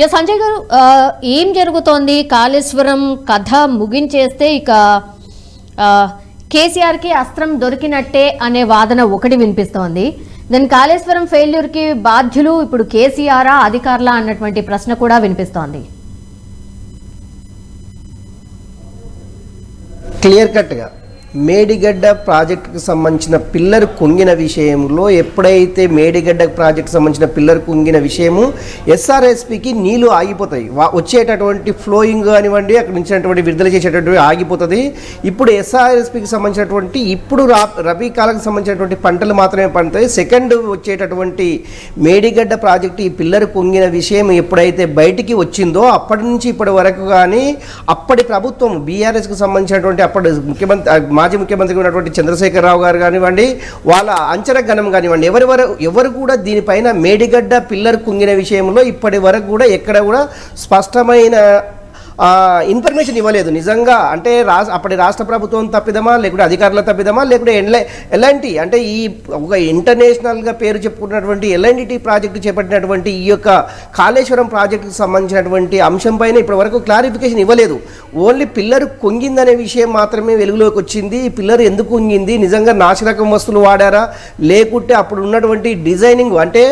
ఇక సంజయ్ గారు ఏం జరుగుతోంది? కాళేశ్వరం కథ ముగించేస్తే ఇక కేసీఆర్కి అస్త్రం దొరికినట్టే అనే వాదన ఒకటి వినిపిస్తోంది. దెన్ కాళేశ్వరం ఫెయిల్యూర్కి బాధ్యులు ఇప్పుడు కేసీఆరా అధికారులా అన్నటువంటి ప్రశ్న కూడా వినిపిస్తోంది. క్లియర్ కట్గా. మేడిగడ్డ ప్రాజెక్టుకు సంబంధించిన పిల్లర్ కుంగిన విషయంలో ఎప్పుడైతే మేడిగడ్డ ప్రాజెక్టుకు సంబంధించిన పిల్లర్ కుంగిన విషయము ఎస్ఆర్ఎస్పికి నీళ్ళు ఆగిపోతాయి. వచ్చేటటువంటి ఫ్లోయింగ్ కానివ్వండి అక్కడ నుంచినటువంటి విడుదల చేసేటటువంటి ఆగిపోతుంది. ఇప్పుడు ఎస్ఆర్ఎస్పికి సంబంధించినటువంటి ఇప్పుడు రా రబీ కాలంకి సంబంధించినటువంటి పంటలు మాత్రమే పండుతాయి. సెకండ్ వచ్చేటటువంటి మేడిగడ్డ ప్రాజెక్టు ఈ పిల్లర్ కుంగిన విషయం ఎప్పుడైతే బయటికి వచ్చిందో అప్పటి నుంచి ఇప్పటి వరకు కానీ అప్పటి ప్రభుత్వం బీఆర్ఎస్కి సంబంధించినటువంటి అప్పటి ముఖ్యమంత్రి మాజీ ముఖ్యమంత్రి ఉన్నటువంటి చంద్రశేఖరరావు గారు కానివ్వండి వాళ్ళ అంచనా గణం కానివ్వండి ఎవరెవరు ఎవరు కూడా దీనిపైన మేడిగడ్డ పిల్లర్ కుంగిన విషయంలో ఇప్పటి వరకు కూడా ఎక్కడ కూడా స్పష్టమైన ఇన్ఫర్మేషన్ ఇవ్వలేదు. నిజంగా అంటే రా అప్పటి రాష్ట్ర ప్రభుత్వం తప్పిదమా? లేకుంటే అధికారుల తప్పిదమా? లేకుంటే ఎన్లై ఎలాంటి? అంటే ఈ ఒక ఇంటర్నేషనల్గా పేరు చెప్పుకున్నటువంటి ఎల్ఎన్డిటి ప్రాజెక్టు చేపట్టినటువంటి ఈ యొక్క కాళేశ్వరం ప్రాజెక్టుకు సంబంధించినటువంటి అంశంపైన ఇప్పటి వరకు క్లారిఫికేషన్ ఇవ్వలేదు. ఓన్లీ పిల్లర్ కుంగిందనే విషయం మాత్రమే వెలుగులోకి వచ్చింది. ఈ పిల్లర్ ఎందుకు కుంగింది? నిజంగా నాశరకం వస్తువులు వాడారా? లేకుంటే అప్పుడు ఉన్నటువంటి డిజైనింగ్ అంటే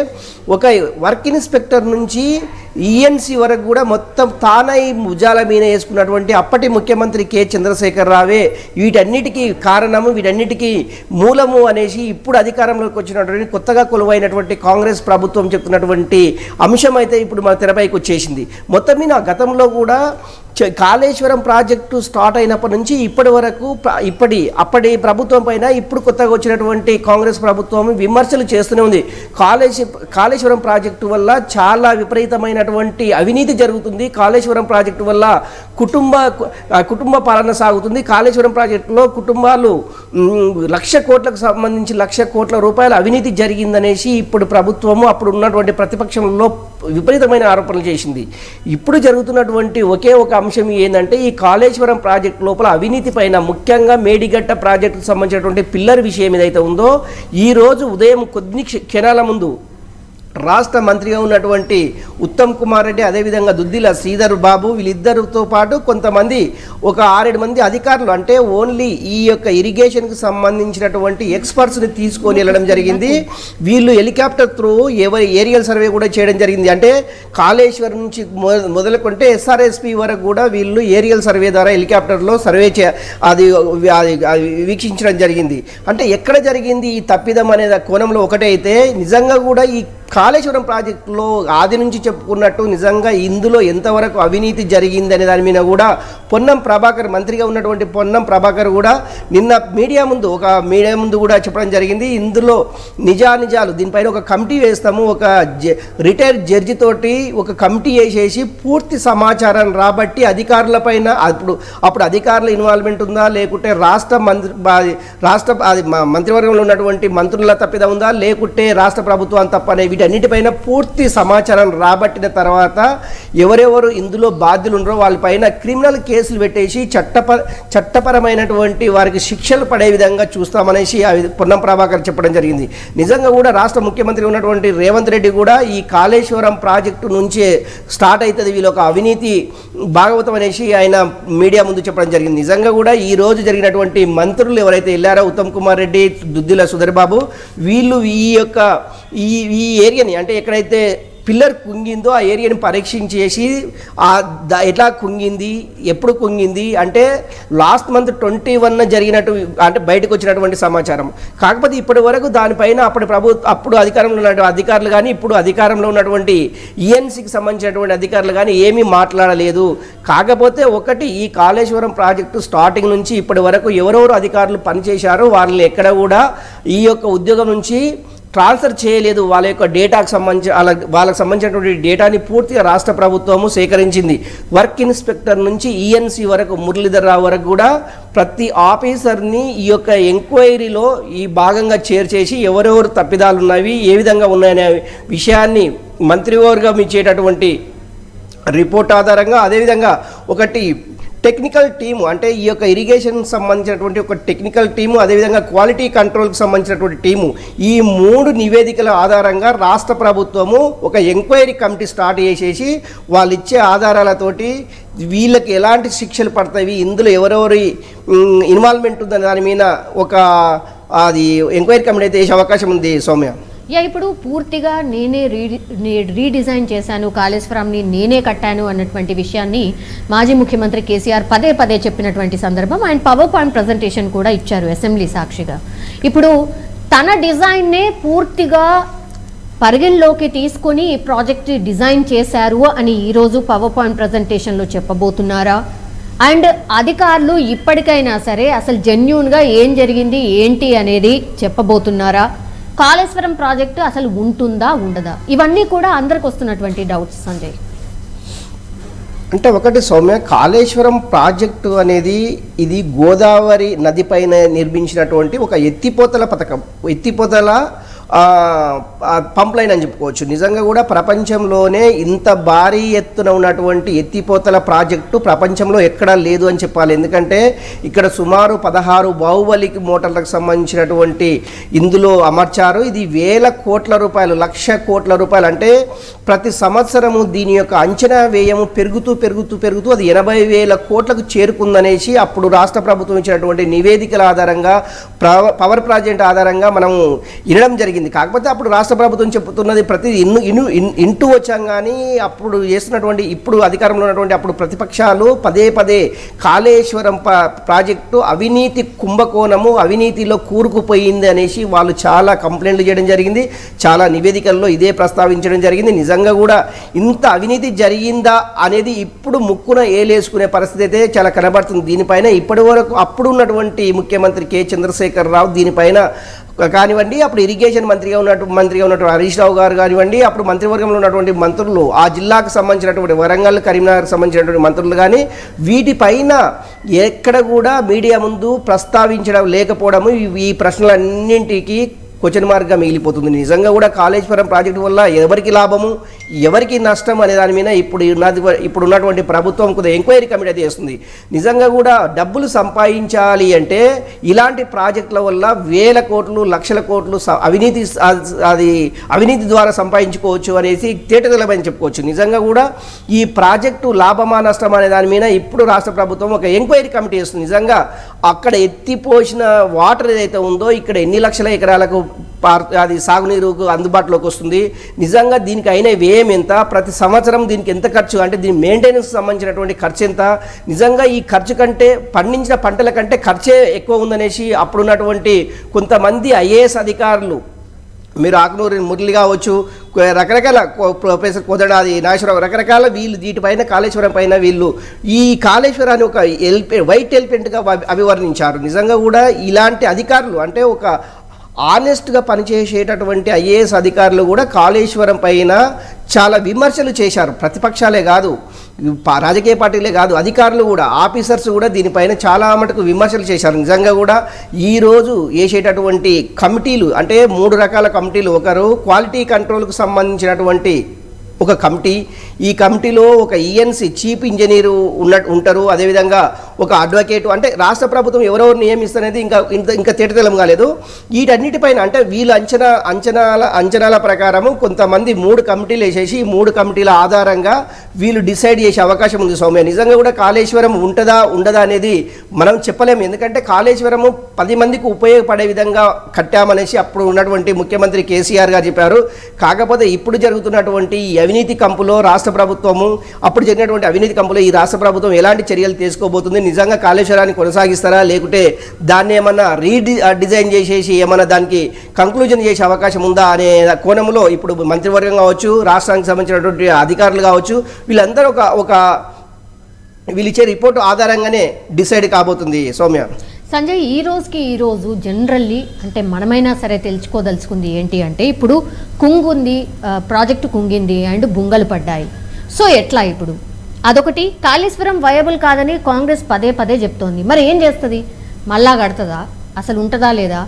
ఒక వర్క్ ఇన్స్పెక్టర్ నుంచి ఈఎన్సీ వరకు కూడా మొత్తం తానై భుజాల మీద వేసుకున్నటువంటి అప్పటి ముఖ్యమంత్రి కె. చంద్రశేఖర్ రావే వీటన్నిటికీ కారణము వీటన్నిటికీ మూలము అనేసి ఇప్పుడు అధికారంలోకి వచ్చినటువంటి కొత్తగా కొలువైనటువంటి కాంగ్రెస్ ప్రభుత్వం చెప్తున్నటువంటి అంశం అయితే ఇప్పుడు మన తెరపైకి వచ్చేసింది. మొత్తం మీద గతంలో కూడా కాళేశ్వరం ప్రాజెక్టు స్టార్ట్ అయినప్పటి నుంచి ఇప్పటి వరకు ఇప్పటి అప్పటి ప్రభుత్వం పైన ఇప్పుడు కొత్తగా వచ్చినటువంటి కాంగ్రెస్ ప్రభుత్వం విమర్శలు చేస్తూనే ఉంది. కాళేశ్వ కాళేశ్వరం ప్రాజెక్టు వల్ల చాలా విపరీతమైనటువంటి అవినీతి జరుగుతుంది. కాళేశ్వరం ప్రాజెక్టు వల్ల కుటుంబ కుటుంబ పాలన సాగుతుంది. కాళేశ్వరం ప్రాజెక్టులో కుటుంబాలు లక్ష కోట్లకు సంబంధించి లక్ష కోట్ల రూపాయల అవినీతి జరిగిందనేసి ఇప్పుడు ప్రభుత్వము అప్పుడు ఉన్నటువంటి ప్రతిపక్షంలో విపరీతమైన ఆరోపణలు చేసింది. ఇప్పుడు జరుగుతున్నటువంటి ఒకే ఒక అంశం ఏంటంటే ఈ కాళేశ్వరం ప్రాజెక్ట్ లోపల అవినీతి పైన ముఖ్యంగా మేడిగట్ట ప్రాజెక్టుకు సంబంధించినటువంటి పిల్లర్ విషయం ఏదైతే ఉందో ఈరోజు ఉదయం కొద్ది క్షణాల ముందు రాష్ట్ర మంత్రిగా ఉన్నటువంటి ఉత్తమ్ కుమార్ రెడ్డి అదేవిధంగా దుద్దిల శ్రీధర్ బాబు వీళ్ళిద్దరితో పాటు కొంతమంది ఒక ఆరేడు మంది అధికారులు అంటే ఓన్లీ ఈ యొక్క ఇరిగేషన్కి సంబంధించినటువంటి ఎక్స్పర్ట్స్ని తీసుకొని వెళ్ళడం జరిగింది. వీళ్ళు హెలికాప్టర్ త్రూ ఎవరి ఏరియల్ సర్వే కూడా చేయడం జరిగింది. అంటే కాళేశ్వరం నుంచి మొదలుకుంటే ఎస్ఆర్ఎస్పి వరకు కూడా వీళ్ళు ఏరియల్ సర్వే ద్వారా హెలికాప్టర్లో సర్వే చే అది అది వీక్షించడం జరిగింది. అంటే ఎక్కడ జరిగింది ఈ తప్పిదం అనే కోణంలో ఒకటైతే నిజంగా కూడా ఈ కా కాళేశ్వరం ప్రాజెక్టులో ఆది నుంచి చెప్పుకున్నట్టు నిజంగా ఇందులో ఎంతవరకు అవినీతి జరిగిందనే దాని మీద కూడా పొన్నం ప్రభాకర్ మంత్రిగా ఉన్నటువంటి పొన్నం ప్రభాకర్ కూడా నిన్న మీడియా ముందు ఒక మీడియా ముందు కూడా చెప్పడం జరిగింది. ఇందులో నిజానిజాలు దీనిపైన ఒక కమిటీ వేస్తాము ఒక జ రిటైర్డ్ జడ్జి తోటి ఒక కమిటీ వేసేసి పూర్తి సమాచారం రాబట్టి అధికారులపైన అప్పుడు అప్పుడు అధికారుల ఇన్వాల్వ్మెంట్ ఉందా లేకుంటే రాష్ట్ర మంత్రి రాష్ట్ర అది మంత్రివర్గంలో ఉన్నటువంటి మంత్రుల తప్పిదా ఉందా లేకుంటే రాష్ట్ర ప్రభుత్వం తప్పనే వీటిపైన పూర్తి సమాచారం రాబట్టిన తర్వాత ఎవరెవరు ఇందులో బాధ్యులు ఉన్నారో వాళ్ళపైన క్రిమినల్ కేసులు పెట్టేసి చట్టప చట్టపరమైనటువంటి వారికి శిక్షలు పడే విధంగా చూస్తామనేసి అవి పొన్నం ప్రభాకర్ చెప్పడం జరిగింది. నిజంగా కూడా రాష్ట్ర ముఖ్యమంత్రి ఉన్నటువంటి రేవంత్ రెడ్డి కూడా ఈ కాళేశ్వరం ప్రాజెక్టు నుంచే స్టార్ట్ అవుతుంది వీళ్ళొక ఒక అవినీతి భాగవతం అనేసి ఆయన మీడియా ముందు చెప్పడం జరిగింది. నిజంగా కూడా ఈ రోజు జరిగినటువంటి మంత్రులు ఎవరైతే వెళ్ళారో ఉత్తమ్ కుమార్ రెడ్డి దుద్దిల సుధర్బాబు వీళ్ళు ఈ యొక్క ఈ ఈ ఏరియాని అంటే ఎక్కడైతే పిల్లర్ కుంగిందో ఆ ఏరియాని పరీక్షించేసి ఆ ద- ఎట్లా కుంగింది ఎప్పుడు కుంగింది అంటే లాస్ట్ మంత్ ట్వంటీ వన్ జరిగినట్టు అంటే బయటకు వచ్చినటువంటి సమాచారం. కాకపోతే ఇప్పటి వరకు దానిపైన అప్పటి ప్రభు అప్పుడు అధికారంలో ఉన్నటువంటి అధికారులు కానీ ఇప్పుడు అధికారంలో ఉన్నటువంటి ఈఎన్సీకి సంబంధించినటువంటి అధికారులు కానీ ఏమీ మాట్లాడలేదు. కాకపోతే ఒకటి ఈ కాళేశ్వరం ప్రాజెక్టు స్టార్టింగ్ నుంచి ఇప్పటి వరకు ఎవరెవరు అధికారులు పనిచేశారో వాళ్ళని ఎక్కడ కూడా ఈ యొక్క ఉద్యోగం నుంచి ట్రాన్స్ఫర్ చేయలేదు వాళ్ళ యొక్క డేటాకు సంబంధించి వాళ్ళ వాళ్ళకి సంబంధించినటువంటి డేటాని పూర్తిగా రాష్ట్ర ప్రభుత్వము సేకరించింది. వర్క్ ఇన్స్పెక్టర్ నుంచి ఈఎన్సీ వరకు మురళీధర్ రావు వరకు కూడా ప్రతి ఆఫీసర్ని ఈ యొక్క ఎంక్వైరీలో ఈ భాగంగా చేర్చేసి ఎవరెవరు తప్పిదాలు ఉన్నవి ఏ విధంగా ఉన్నాయనే విషయాన్ని మంత్రివర్గం ఇచ్చేటటువంటి రిపోర్ట్ ఆధారంగా అదేవిధంగా ఒకటి టెక్నికల్ టీము అంటే ఈ యొక్క ఇరిగేషన్ సంబంధించినటువంటి ఒక టెక్నికల్ టీము అదేవిధంగా క్వాలిటీ కంట్రోల్కి సంబంధించినటువంటి టీము ఈ మూడు నివేదికల ఆధారంగా రాష్ట్ర ప్రభుత్వము ఒక ఎంక్వైరీ కమిటీ స్టార్ట్ చేసేసి వాళ్ళు ఇచ్చే ఆధారాలతోటి వీళ్ళకి ఎలాంటి శిక్షలు పడతాయి ఇందులో ఎవరెవరి ఇన్వాల్వ్మెంట్ ఉందని దాని మీద ఒక అది ఎంక్వైరీ కమిటీ అయితే వేసే అవకాశం ఉంది సౌమ్య. యా ఇప్పుడు పూర్తిగా నేనే రీ రీడిజైన్ చేశాను కాళేశ్వరంని నేనే కట్టాను అన్నటువంటి విషయాన్ని మాజీ ముఖ్యమంత్రి కేసీఆర్ పదే పదే చెప్పినటువంటి సందర్భం. ఆయన పవర్ పాయింట్ ప్రజెంటేషన్ కూడా ఇచ్చారు అసెంబ్లీ సాక్షిగా. ఇప్పుడు తన డిజైన్నే పూర్తిగా పరిగణలోకి తీసుకొని ఈ ప్రాజెక్ట్ డిజైన్ చేశారు అని ఈరోజు పవర్ పాయింట్ ప్రజెంటేషన్లో చెప్పబోతున్నారా? అండ్ అధికారులు ఇప్పటికైనా సరే అసలు జెన్యున్గా ఏం జరిగింది ఏంటి అనేది చెప్పబోతున్నారా? కాళేశ్వరం ప్రాజెక్టు అసలు ఉంటుందా ఉండదా? ఇవన్నీ కూడా అందరికి వస్తున్నటువంటి డౌట్స్ సంజయ్. అంటే ఒకటి సౌమ్య కాళేశ్వరం ప్రాజెక్టు అనేది ఇది గోదావరి నదిపైన నిర్మించినటువంటి ఒక ఎత్తిపోతల పథకం. ఎత్తిపోతల పంప్ లైన్ అని చెప్పుకోవచ్చు. నిజంగా కూడా ప్రపంచంలోనే ఇంత భారీ ఎత్తున ఉన్నటువంటి ఎత్తిపోతల ప్రాజెక్టు ప్రపంచంలో ఎక్కడా లేదు అని చెప్పాలి. ఎందుకంటే ఇక్కడ సుమారు పదహారు బాహుబలికి మోటార్లకు సంబంధించినటువంటి ఇందులో అమర్చారు. ఇది వేల కోట్ల రూపాయలు లక్ష కోట్ల రూపాయలు అంటే ప్రతి సంవత్సరము దీని యొక్క అంచనా వ్యయము పెరుగుతూ పెరుగుతూ పెరుగుతూ అది ఎనభై వేల కోట్లకు చేరుకుందనేసి అప్పుడు రాష్ట్ర ప్రభుత్వం ఇచ్చినటువంటి నివేదికల ఆధారంగా ప్ర- పవర్ ప్రాజెక్ట్ ఆధారంగా మనం వినడం జరిగింది. కాకపోతే అప్పుడు రాష్ట్ర ప్రభుత్వం చెబుతున్నది ప్రతి ఇన్ను ఇన్ను ఇన్- ఇంటూ వచ్చాం కానీ అప్పుడు చేస్తున్నటువంటి ఇప్పుడు అధికారంలో ఉన్నటువంటి అప్పుడు ప్రతిపక్షాలు పదే పదే కాళేశ్వరం ప- ప్రాజెక్టు అవినీతి కుంభకోణము అవినీతిలో కూరుకుపోయింది అనేసి వాళ్ళు చాలా కంప్లైంట్లు చేయడం జరిగింది. చాలా నివేదికల్లో ఇదే ప్రస్తావించడం జరిగింది. నిజంగా కూడా ఇంత అవినీతి జరిగిందా అనేది ఇప్పుడు ముక్కున ఏలేసుకునే పరిస్థితి అయితే చాలా కనబడుతుంది. దీనిపైన ఇప్పటి వరకు అప్పుడు ఉన్నటువంటి ముఖ్యమంత్రి కె. చంద్రశేఖర్ రావు దీనిపైన కానివ్వండి అప్పుడు ఇరిగేషన్ మంత్రిగా ఉన్నట్టు మంత్రిగా ఉన్నటువంటి హరీష్ రావు గారు కానివ్వండి అప్పుడు మంత్రివర్గంలో ఉన్నటువంటి మంత్రులు ఆ జిల్లాకు సంబంధించినటువంటి వరంగల్ కరీంనగర్కి సంబంధించినటువంటి మంత్రులు కానీ వీటిపైన ఎక్కడ కూడా మీడియా ముందు ప్రస్తావించడం లేకపోవడము ఈ ప్రశ్నలన్నింటికి క్వశ్చన్ మార్క్గా మిగిలిపోతుంది. నిజంగా కూడా కాళేశ్వరం ప్రాజెక్టు వల్ల ఎవరికి లాభము ఎవరికి నష్టం అనే దాని మీద ఇప్పుడు ఉన్నది ఇప్పుడు ఉన్నటువంటి ప్రభుత్వం కొద్దిగా ఎంక్వైరీ కమిటీ అయితే చేస్తుంది. నిజంగా కూడా డబ్బులు సంపాదించాలి అంటే ఇలాంటి ప్రాజెక్టుల వల్ల వేల కోట్లు లక్షల కోట్లు స- అవినీతి అది అవినీతి ద్వారా సంపాదించుకోవచ్చు అనేసి తేటతెలమని చెప్పుకోవచ్చు. నిజంగా కూడా ఈ ప్రాజెక్టు లాభమా నష్టం అనే దాని మీద ఇప్పుడు రాష్ట్ర ప్రభుత్వం ఒక ఎంక్వైరీ కమిటీ చేస్తుంది. నిజంగా అక్కడ ఎత్తిపోసిన వాటర్ ఏదైతే ఉందో ఇక్కడ ఎన్ని లక్షల ఎకరాలకు అది సాగునీరుకు అందుబాటులోకి వస్తుంది. నిజంగా దీనికి అయిన వ్యయం ఎంత? ప్రతి సంవత్సరం దీనికి ఎంత ఖర్చు? అంటే దీని మెయింటెనెన్స్ సంబంధించినటువంటి ఖర్చు ఎంత? నిజంగా ఈ ఖర్చు కంటే పండించిన పంటల కంటే ఖర్చే ఎక్కువ ఉందనేసి అప్పుడున్నటువంటి కొంతమంది ఐఏఎస్ అధికారులు మీరు ఆకునూరి మురళి కావచ్చు రకరకాల ప్రొఫెసర్ కోదడాది నాగేశ్వరరావు రకరకాల వీళ్ళు వీటిపైన కాళేశ్వరం పైన వీళ్ళు ఈ కాళేశ్వరాన్ని ఒక ఎల్పే వైట్ ఎలిఫెంట్గా అభివర్ణించారు. నిజంగా కూడా ఇలాంటి అధికారులు అంటే ఒక ఆనెస్ట్గా పనిచేసేటటువంటి ఐఏఎస్ అధికారులు కూడా కాళేశ్వరం పైన చాలా విమర్శలు చేశారు. ప్రతిపక్షాలే కాదు రాజకీయ పార్టీలే కాదు అధికారులు కూడా ఆఫీసర్స్ కూడా దీనిపైన చాలా మటుకు విమర్శలు చేశారు. నిజంగా కూడా ఈరోజు వేసేటటువంటి కమిటీలు అంటే మూడు రకాల కమిటీలు. ఒకరు క్వాలిటీ కంట్రోల్కు సంబంధించినటువంటి ఒక కమిటీ. ఈ కమిటీలో ఒక ఈఎన్సీ చీఫ్ ఇంజనీరు ఉన్న ఉంటారు. అదేవిధంగా ఒక అడ్వకేటు అంటే రాష్ట్ర ప్రభుత్వం ఎవరెవరు నియమిస్తున్నది ఇంకా ఇంత ఇంకా తేటతెలం కాలేదు. వీటన్నిటిపైన అంటే వీళ్ళ అంచనా అంచనాల అంచనాల ప్రకారము కొంతమంది మూడు కమిటీలు వేసేసి ఈ మూడు కమిటీల ఆధారంగా వీళ్ళు డిసైడ్ చేసే అవకాశం ఉంది సౌమ్య. నిజంగా కూడా కాళేశ్వరం ఉంటుందా ఉండదా అనేది మనం చెప్పలేము. ఎందుకంటే కాళేశ్వరము పది మందికి ఉపయోగపడే విధంగా కట్టామనేసి అప్పుడు ఉన్నటువంటి ముఖ్యమంత్రి కేసీఆర్ గారు చెప్పారు. కాకపోతే ఇప్పుడు జరుగుతున్నటువంటి ఈ అవినీతి కంపులో రాష్ట్ర ప్రభుత్వము అప్పుడు జరిగినటువంటి అవినీతి కంపులో ఈ రాష్ట్ర ప్రభుత్వం ఎలాంటి చర్యలు తీసుకోబోతుంది నిజంగా కాళేశ్వరాన్ని కొనసాగిస్తారా? లేకుంటే దాన్ని ఏమన్నా రీడి డిజైన్ చేసేసి ఏమన్నా దానికి కంక్లూజన్ చేసే అవకాశం ఉందా అనే కోణంలో ఇప్పుడు మంత్రివర్గం కావచ్చు రాష్ట్రానికి సంబంధించినటువంటి అధికారులు కావచ్చు వీళ్ళందరూ ఒక ఒక వీళ్ళిచ్చే రిపోర్ట్ ఆధారంగానే డిసైడ్ కాబోతుంది. సౌమ్య. సంజయ్ ఈ రోజుకి ఈ రోజు జనరల్లీ అంటే మనమైనా సరే తెలుసుకోదలుచుకుంది ఏంటి అంటే ఇప్పుడు కుంగుంది ప్రాజెక్టు కుంగింది అండ్ బుంగలు పడ్డాయి. సో ఎట్లా ఇప్పుడు? అదొకటి కాళేశ్వరం వయబుల్ కాదని కాంగ్రెస్ పదే పదే చెప్తోంది. మరి ఏం చేస్తుంది? మళ్ళా కడుతుందా? అసలు ఉంటుందా లేదా?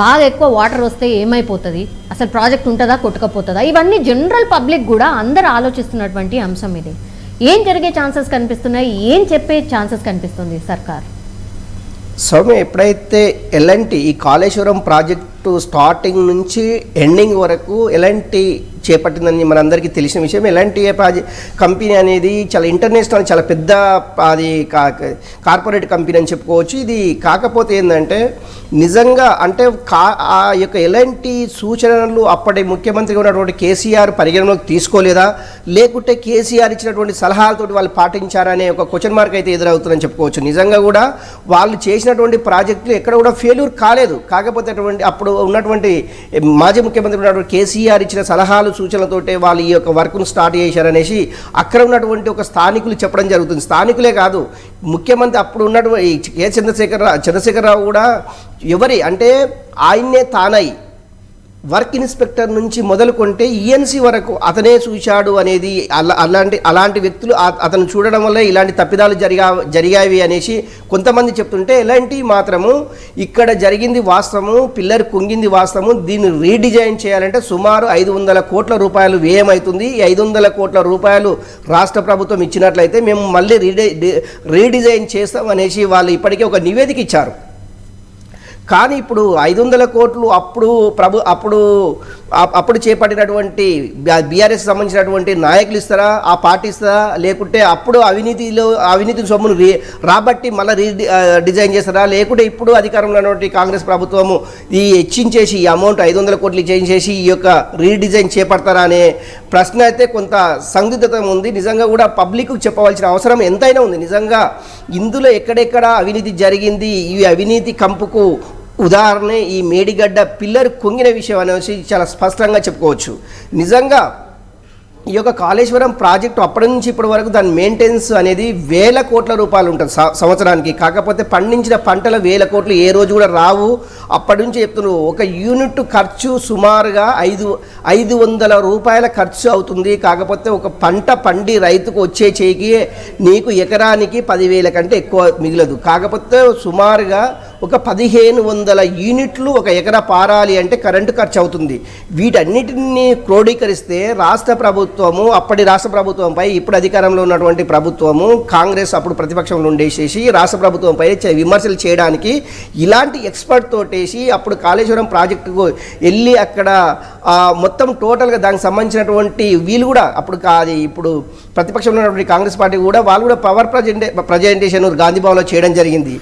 బాగా ఎక్కువ వాటర్ వస్తే ఏమైపోతుంది? అసలు ప్రాజెక్ట్ ఉంటుందా? కొట్టుకపోతుందా? ఇవన్నీ జనరల్ పబ్లిక్ కూడా అందరు ఆలోచిస్తున్నటువంటి అంశం ఇది. ఏం జరిగే ఛాన్సెస్ కనిపిస్తున్నాయి? ఏం చెప్పే ఛాన్సెస్ కనిపిస్తుంది సర్కార్? సౌమ్య ఎప్పుడైతే ఎలాంటి ఈ కాళేశ్వరం ప్రాజెక్టు స్టార్టింగ్ నుంచి ఎండింగ్ వరకు ఎలాంటి చేపట్టిందని మనందరికీ తెలిసిన విషయం. ఎలాంటి కంపెనీ అనేది చాలా ఇంటర్నేషనల్ చాలా పెద్ద అది కా- కార్పొరేట్ కంపెనీ అని చెప్పుకోవచ్చు. ఇది కాకపోతే ఏంటంటే నిజంగా అంటే కా ఆ యొక్క ఎలాంటి సూచనలు అప్పటి ముఖ్యమంత్రిగా ఉన్నటువంటి కేసీఆర్ పరిగణలోకి తీసుకోలేదా? లేకుంటే కేసీఆర్ ఇచ్చినటువంటి సలహాలతోటి వాళ్ళు పాటించారనే ఒక క్వశ్చన్ మార్క్ అయితే ఎదురవుతుందని చెప్పుకోవచ్చు. నిజంగా కూడా వాళ్ళు చేసినటువంటి ప్రాజెక్టులు ఎక్కడ కూడా ఫెయిల్యూర్ కాలేదు. కాకపోతే అటువంటి అప్పుడు ఉన్నటువంటి మాజీ ముఖ్యమంత్రి ఉన్నటువంటి కేసీఆర్ ఇచ్చిన సలహాలు సూచనలతోటే వాళ్ళు ఈ యొక్క వర్క్ను స్టార్ట్ చేశారనేసి అక్కడ ఉన్నటువంటి ఒక స్థానికులు చెప్పడం జరుగుతుంది. స్థానికులే కాదు ముఖ్యమంత్రి అప్పుడు ఉన్నటువంటి కె చంద్రశేఖర చంద్రశేఖరరావు కూడా ఎవరి అంటే ఆయన్నే తానై వర్క్ ఇన్స్పెక్టర్ నుంచి మొదలుకొంటే ఈఎన్సీ వరకు అతనే చూశాడు అనేది అలా అలాంటి అలాంటి వ్యక్తులు అతను చూడడం వల్ల ఇలాంటి తప్పిదాలు జరిగా జరిగాయి అనేసి కొంతమంది చెప్తుంటే ఎలాంటి మాత్రము ఇక్కడ జరిగింది వాస్తవము పిల్లర్ కుంగింది వాస్తవము దీన్ని రీడిజైన్ చేయాలంటే సుమారు ఐదు వందల కోట్ల రూపాయలు వ్యయమవుతుంది ఈ ఐదు వందల కోట్ల రూపాయలు రాష్ట్ర ప్రభుత్వం ఇచ్చినట్లయితే మేము మళ్ళీ రీడి రీడిజైన్ చేస్తాం అనేసి వాళ్ళు ఇప్పటికే ఒక నివేదిక ఇచ్చారు. కానీ ఇప్పుడు ఐదు వందల కోట్లు అప్పుడు ప్రభు అప్పుడు అప్పుడు చేపట్టినటువంటి బీఆర్ఎస్ సంబంధించినటువంటి నాయకులు ఇస్తారా? ఆ పార్టీ ఇస్తారా? లేకుంటే అప్పుడు అవినీతిలో అవినీతి సొమ్మును రీ రాబట్టి మళ్ళీ రీ డిజైన్ చేస్తారా? లేకుంటే ఇప్పుడు అధికారంలో ఉన్నటువంటి కాంగ్రెస్ ప్రభుత్వము ఈ హెచ్చించేసి ఈ అమౌంట్ ఐదు వందల కోట్లు చేసి ఈ యొక్క రీడిజైన్ చేపడతారా అనే ప్రశ్న అయితే కొంత సందిగ్ధత ఉంది. నిజంగా కూడా పబ్లిక్కు చెప్పవలసిన అవసరం ఎంతైనా ఉంది. నిజంగా ఇందులో ఎక్కడెక్కడ అవినీతి జరిగింది? ఈ అవినీతి కంపుకు ఉదాహరణ ఈ మేడిగడ్డ పిల్లర్ కుంగిన విషయం అనేసి చాలా స్పష్టంగా చెప్పుకోవచ్చు. నిజంగా ఈ యొక్క కాళేశ్వరం ప్రాజెక్టు అప్పటి నుంచి ఇప్పటి వరకు దాని మెయింటెనెన్స్ అనేది వేల కోట్ల రూపాయలు ఉంటుంది స- సంవత్సరానికి. కాకపోతే పండించిన పంటల వేల కోట్లు ఏ రోజు కూడా రావు. అప్పటి నుంచి చెప్తున్నారు. ఒక యూనిట్ ఖర్చు సుమారుగా ఐదు ఐదు వందల రూపాయల ఖర్చు అవుతుంది. కాకపోతే ఒక పంట పండి రైతుకు వచ్చే చేయికి నీకు ఎకరానికి పదివేల కంటే ఎక్కువ మిగలదు. కాకపోతే సుమారుగా ఒక పదిహేను వందల యూనిట్లు ఒక ఎకరా పారాలి అంటే కరెంటు ఖర్చు అవుతుంది వీటన్నిటిని క్రోడీకరిస్తే రాష్ట్ర ప్రభుత్వము అప్పటి రాష్ట్ర ప్రభుత్వంపై ఇప్పుడు అధికారంలో ఉన్నటువంటి ప్రభుత్వము కాంగ్రెస్ అప్పుడు ప్రతిపక్షంలో ఉండేసేసి రాష్ట్ర ప్రభుత్వంపై విమర్శలు చేయడానికి ఇలాంటి ఎక్స్పర్ట్ తోటేసి అప్పుడు కాళేశ్వరం ప్రాజెక్టుకు వెళ్ళి అక్కడ మొత్తం టోటల్గా దానికి సంబంధించినటువంటి వీళ్ళు కూడా అప్పుడు కా- అది ఇప్పుడు ప్రతిపక్షంలో ఉన్నటువంటి కాంగ్రెస్ పార్టీ కూడా వాళ్ళు కూడా పవర్ ప్రజెంటే ప్రజెంటేషన్ గాంధీభవన్లో చేయడం జరిగింది.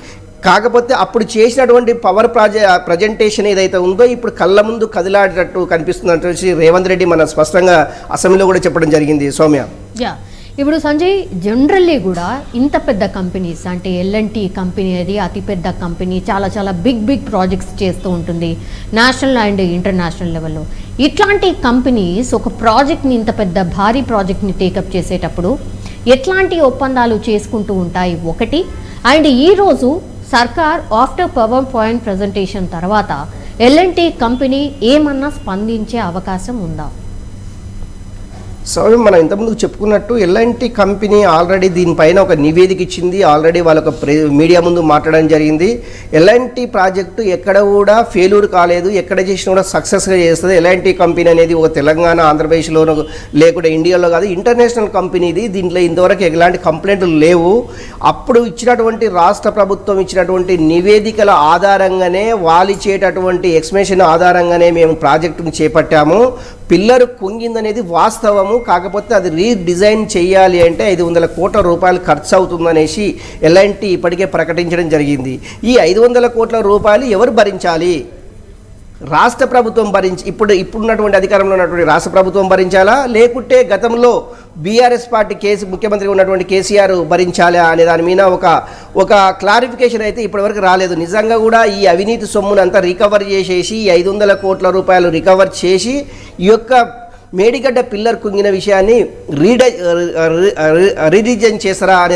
కాకపోతే అప్పుడు చేసినటువంటి పవర్ ప్రాజె ప్రజెంటేషన్ ఏదైతే ఉందో ఇప్పుడు కళ్ళ ముందు కదిలాడేటట్టు కనిపిస్తుందంటే రేవంత్ రెడ్డి మన స్పష్టంగా అసెంబ్లీలో కూడా చెప్పడం జరిగింది. సౌమ్య. యా. ఇప్పుడు సంజయ్ జనరల్లీ కూడా ఇంత పెద్ద కంపెనీస్ అంటే ఎల్ఎన్టీ కంపెనీ అది అతిపెద్ద కంపెనీ చాలా చాలా బిగ్ బిగ్ ప్రాజెక్ట్స్ చేస్తూ ఉంటుంది. నేషనల్ అండ్ ఇంటర్నేషనల్ లెవెల్లో ఇట్లాంటి కంపెనీస్ ఒక ప్రాజెక్ట్ని ఇంత పెద్ద భారీ ప్రాజెక్ట్ని టేకప్ చేసేటప్పుడు ఎట్లాంటి ఒప్పందాలు చేసుకుంటూ ఉంటాయి? ఒకటి అండ్ ఈరోజు సర్కార్ ఆఫ్టర్ పవర్ పాయింట్ ప్రజెంటేషన్ తర్వాత ఎల్ఎన్టీ కంపెనీ ఏమన్నా స్పందించే అవకాశం ఉందా? సో మనం ఇంతకుముందు చెప్పుకున్నట్టు ఎల్ఎన్టీ కంపెనీ ఆల్రెడీ దీనిపైన ఒక నివేదిక ఇచ్చింది. ఆల్రెడీ వాళ్ళ ఒక ప్రే మీడియా ముందు మాట్లాడడం జరిగింది. ఎల్ఎన్టీ ప్రాజెక్టు ఎక్కడ కూడా ఫెయిల్యూర్ కాలేదు. ఎక్కడ చేసినా కూడా సక్సెస్గా చేస్తుంది. ఎల్ఎన్టీ కంపెనీ అనేది ఒక తెలంగాణ ఆంధ్రప్రదేశ్లోనూ లేకుంటే ఇండియాలో కాదు ఇంటర్నేషనల్ కంపెనీ ఇది దీంట్లో ఇంతవరకు ఎలాంటి కంప్లైంట్లు లేవు. అప్పుడు ఇచ్చినటువంటి రాష్ట్ర ప్రభుత్వం ఇచ్చినటువంటి నివేదికల ఆధారంగానే వాళ్ళు ఇచ్చేటటువంటి ఎక్స్ప్లెనేషన్ ఆధారంగానే మేము ప్రాజెక్టును చేపట్టాము. పిల్లర్ కుంగిందనేది వాస్తవము కాకపోతే అది రీడిజైన్ చేయాలి అంటే ఐదు వందల కోట్ల రూపాయలు ఖర్చు అవుతుందనేసి ఎల్ఎన్టీ ఇప్పటికే ప్రకటించడం జరిగింది. ఈ ఐదు వందల కోట్ల రూపాయలు ఎవరు భరించాలి? రాష్ట్ర ప్రభుత్వం భరించి ఇప్పుడు ఇప్పుడున్నటువంటి అధికారంలో ఉన్నటువంటి రాష్ట్ర ప్రభుత్వం భరించాలా? లేకుంటే గతంలో బీఆర్ఎస్ పార్టీ కేసు ముఖ్యమంత్రి ఉన్నటువంటి కేసీఆర్ భరించాలా అనే దాని మీద ఒక ఒక క్లారిఫికేషన్ అయితే ఇప్పటివరకు రాలేదు. నిజంగా కూడా ఈ అవినీతి సొమ్మును అంతా రికవర్ చేసేసి ఈ ఐదు వందల కోట్ల రూపాయలు రికవర్ చేసి ఈ యొక్క మేడిగడ్డ పిల్లర్ కుంగిన విషయాన్ని రీడ రీడిజైన్ చేస్తారా అనే